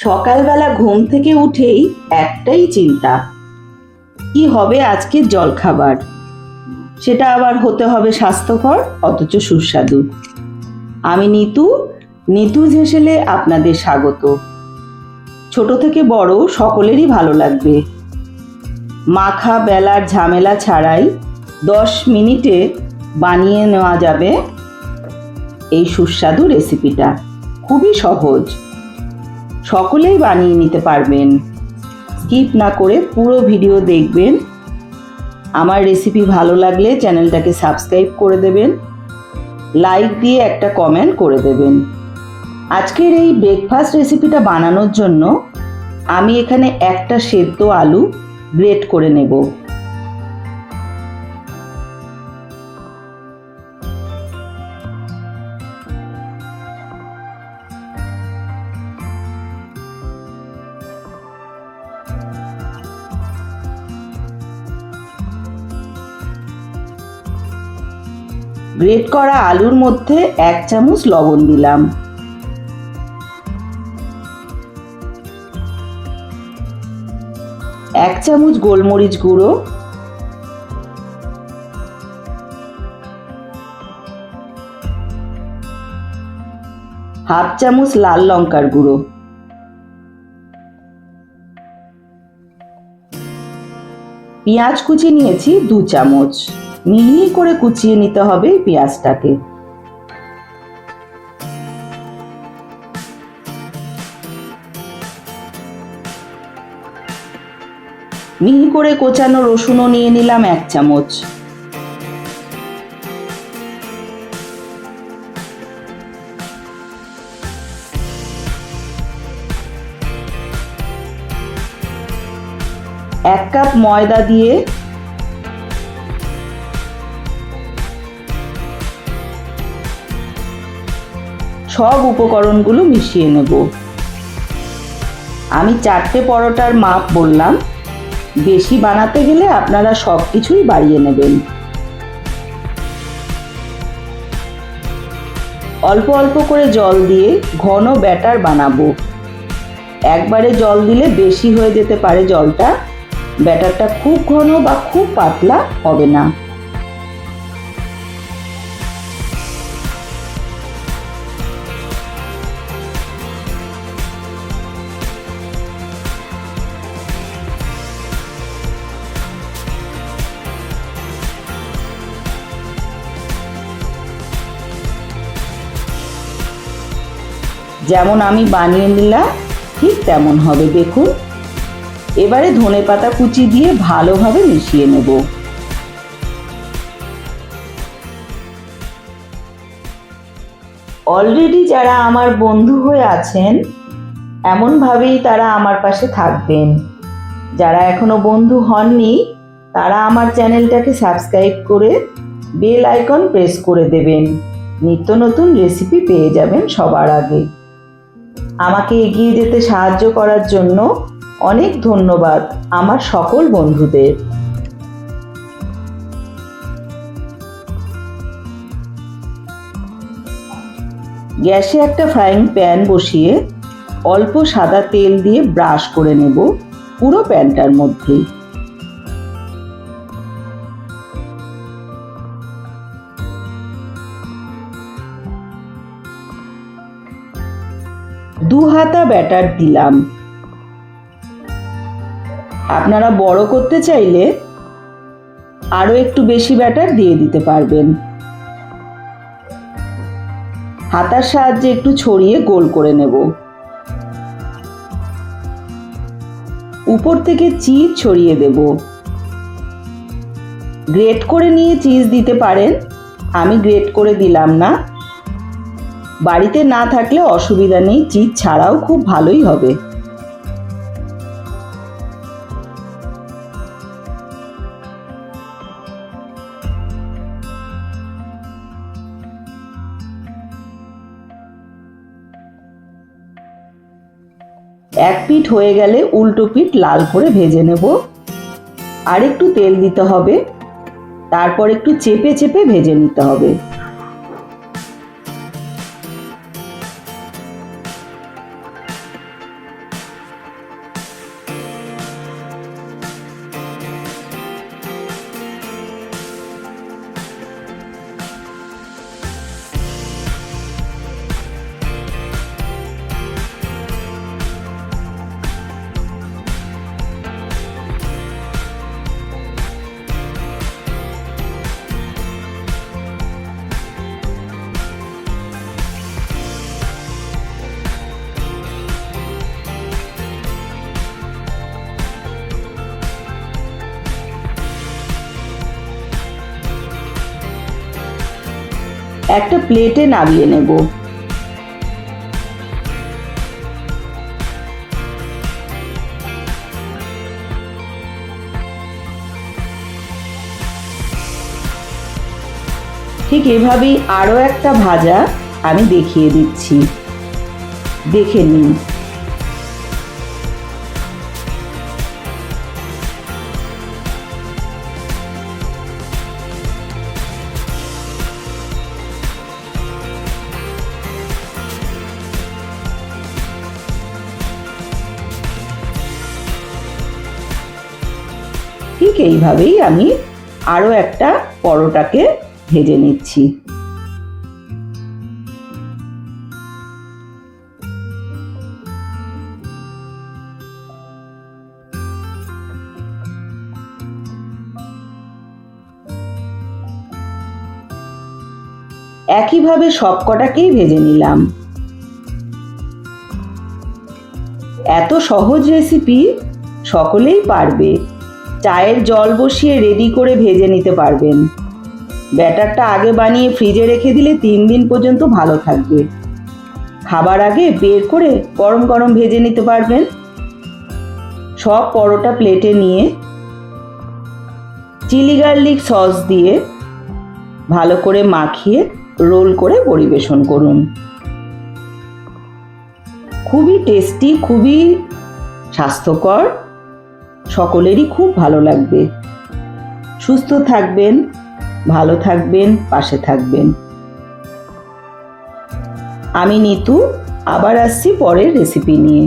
সকালবেলা ঘুম থেকে উঠেই একটাই চিন্তা, কি হবে আজকের জলখাবার? সেটা আবার হতে হবে স্বাস্থ্যকর, অথচ সুস্বাদু। আমি নিতু নিতু হেসেলে আপনাদের স্বাগত। ছোট থেকে বড় সকলেরই ভালো লাগবে। মাখা বেলার ঝামেলা ছাড়াই দশ মিনিটে বানিয়ে নেওয়া যাবে এই সুস্বাদু রেসিপিটা। খুবই সহজ। সকলেই বানিয়ে নিতে পারবেন। স্কিপ না করে পুরো ভিডিও দেখবেন। আমার রেসিপি ভালো লাগলে চ্যানেলটাকে সাবস্ক্রাইব করে দেবেন। লাইক দিয়ে একটা কমেন্ট করে দেবেন। আজকের এই ব্রেকফাস্ট রেসিপিটা বানানোর জন্য আমি এখানে একটা সেদ্ধ আলু গ্রেট করে নেব। গ্রেট করা আলুর মধ্যে এক চামচ লবণ দিলাম। এক চামচ গোলমরিচ গুঁড়ো। হাফ চামচ লাল লঙ্কার গুঁড়ো। পেঁয়াজ কুচি নিয়েছি দু চামচ। মিহি করে কুচিয়ে নিতে হবে পেঁয়াজটাকে। মিহি করে কোচানো রসুনও নিয়ে নিলাম এক চামচ। এক কাপ ময়দা দিয়ে সব উপকরণগুলো মিশিয়ে নেব। আমি চারটে পরোটার মাপ বললাম। বেশি বানাতে গেলে আপনারা সব কিছুই বাড়িয়ে নেবেন। অল্প অল্প করে জল দিয়ে ঘন ব্যাটার বানাবো। একবারে জল দিলে বেশি হয়ে যেতে পারে জলটা। ব্যাটারটা খুব ঘন বা খুব পাতলা হবে না। যেমন আমি বানিয়ে নিলাম, ঠিক তেমন হবে, দেখুন। এবারে ধনে পাতা কুচি দিয়ে ভালোভাবে মিশিয়ে নেব। অলরেডি যারা আমার বন্ধু হয়ে আছেন, এমনভাবেই তারা আমার পাশে থাকবেন। যারা এখনও বন্ধু হননি, তারা আমার চ্যানেলটাকে সাবস্ক্রাইব করে বেল আইকন প্রেস করে দেবেন। নিত্য নতুন রেসিপি পেয়ে যাবেন সবার আগে। আমাকে এগিয়ে যেতে সাহায্য করার জন্য অনেক ধন্যবাদ আমার সকল বন্ধুদের। গ্যাসে একটা ফ্রাইং প্যান বসিয়ে অল্প সাদা তেল দিয়ে ব্রাশ করে নেব পুরো প্যানটার মধ্যেই। দু হাতা ব্যাটার দিলাম। আপনারা বড় করতে চাইলে আরও একটু বেশি ব্যাটার দিয়ে দিতে পারবেন। হাতার সাহায্যে একটু ছড়িয়ে গোল করে নেব। উপর থেকে চিজ ছড়িয়ে দেব। গ্রেট করে নিয়ে চিজ দিতে পারেন, আমি গ্রেট করে দিলাম না। বাড়িতে না থাকলে অসুবিধা নেই, চিজ ছাড়াও খুব ভালোই হবে। এক পিঠ হয়ে গেলে উল্টো পিঠ লাল করে ভেজে নেব। আর একটু তেল দিতে হবে। তারপর একটু চেপে চেপে ভেজে নিতে হবে। একটা প্লেটে নামিয়ে নেব। ঠিক এভাবেই আরও একটা ভাজা আমি দেখিয়ে দিচ্ছি। দেখে নিন। ঠিক এইভাবেই আমি আরও একটা পরোটাকে ভেজে নিচ্ছি। একইভাবে সব কটাকেই ভেজে নিলাম। এত সহজ রেসিপি সকলেই পারবে। চায়ের জল বসিয়ে রেডি করে ভেজে নিতে পারবেন। ব্যাটারটা আগে বানিয়ে ফ্রিজে রেখে দিলে তিন দিন পর্যন্ত ভালো থাকবে। খাবার আগে বের করে গরম গরম ভেজে নিতে পারবেন। সব পরোটা প্লেটে নিয়ে চিলি গার্লিক সস দিয়ে ভালো করে মাখিয়ে রোল করে পরিবেশন করুন। খুবই টেস্টি খুবই স্বাস্থ্যকর। সকলেরই খুব ভালো লাগবে। সুস্থ থাকবেন, ভালো থাকবেন, পাশে থাকবেন। আমি নিতু, আবার আসছি পরের রেসিপি নিয়ে।